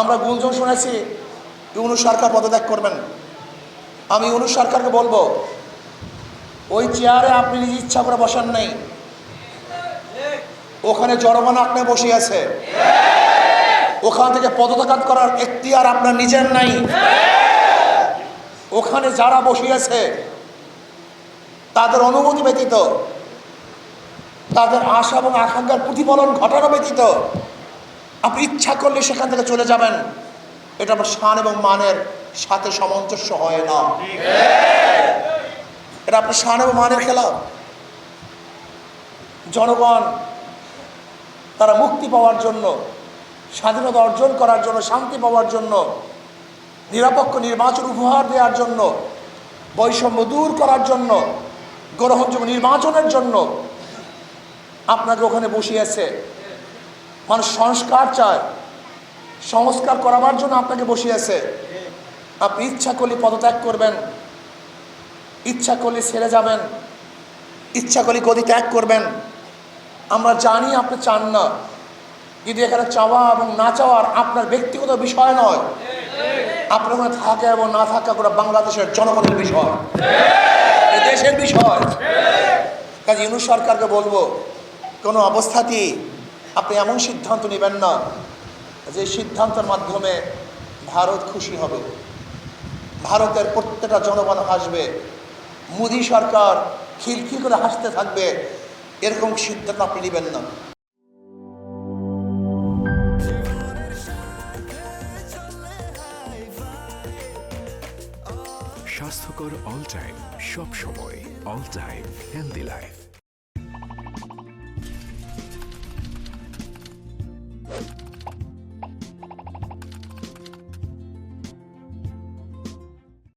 আমরা গুঞ্জন শুনেছি ইউনু সরকার পদত্যাগ করবেন। আমি ইউনু সরকারকে বলব, ওই চেয়ারে আপনি নিজ ইচ্ছা করে বসেন নাই। ওখানে জনগণ আপনি বসে আছে ওখান থেকে পদত্যাগ করার এখতিয়ার আপনার নিজের নাই। ওখানে যারা বসিয়েছে, তাদের অনুমতি ব্যতীত, তাদের আশা এবং আকাঙ্ক্ষার প্রতিফলন ঘটানো ব্যতীত আপনি ইচ্ছা করলে সেখান থেকে চলে যাবেন। এটা আপনার শান এবং মানের সাথে সামঞ্জস্য হয় না। এটা আপনার শান এবং মানের খেলা জনগণ, তারা মুক্তি পাওয়ার জন্য, স্বাধীনতা অর্জন করার জন্য, শান্তি পাওয়ার জন্য, নিরপেক্ষ নির্বাচন উপহার দেওয়ার জন্য, বৈষম্য দূর করার জন্য গ্রহণযোগ্য নির্বাচনের জন্য, আপনাকে ওখানে বসিয়েছে। মানুষ সংস্কার চায়। সংস্কার করাবার জন্য আপনাকে বসিয়েছে। আপনি ইচ্ছা করলে পদত্যাগ করবেন। ইচ্ছা করলে ছেড়ে যাবেন। ইচ্ছা করলে গদি ত্যাগ করবেন। আমরা জানি আপনি চান না। কিন্তু এখানে চাওয়া এবং না চাওয়ার আপনার ব্যক্তিগত বিষয় নয়, আপনার ওখানে থাকা এবং না থাকা করে বাংলাদেশের জনগণের বিষয়। দেশের বিষয়। কাজে ইউনুস সরকারকে বলব, কোনো অবস্থাতেই আপনি এমন সিদ্ধান্ত নেবেন না যে সিদ্ধান্তের মাধ্যমে ভারত খুশি হবে। ভারতের প্রত্যেকটা জনগণ হাসবে। মোদী সরকার খিলখিল করে হাসতে থাকবে। এরকম সিদ্ধান্ত আপনি নেবেন না। স্বাস্থ্যকর অল টাইম, সব সময় অল টাইম হেলদি লাইফ।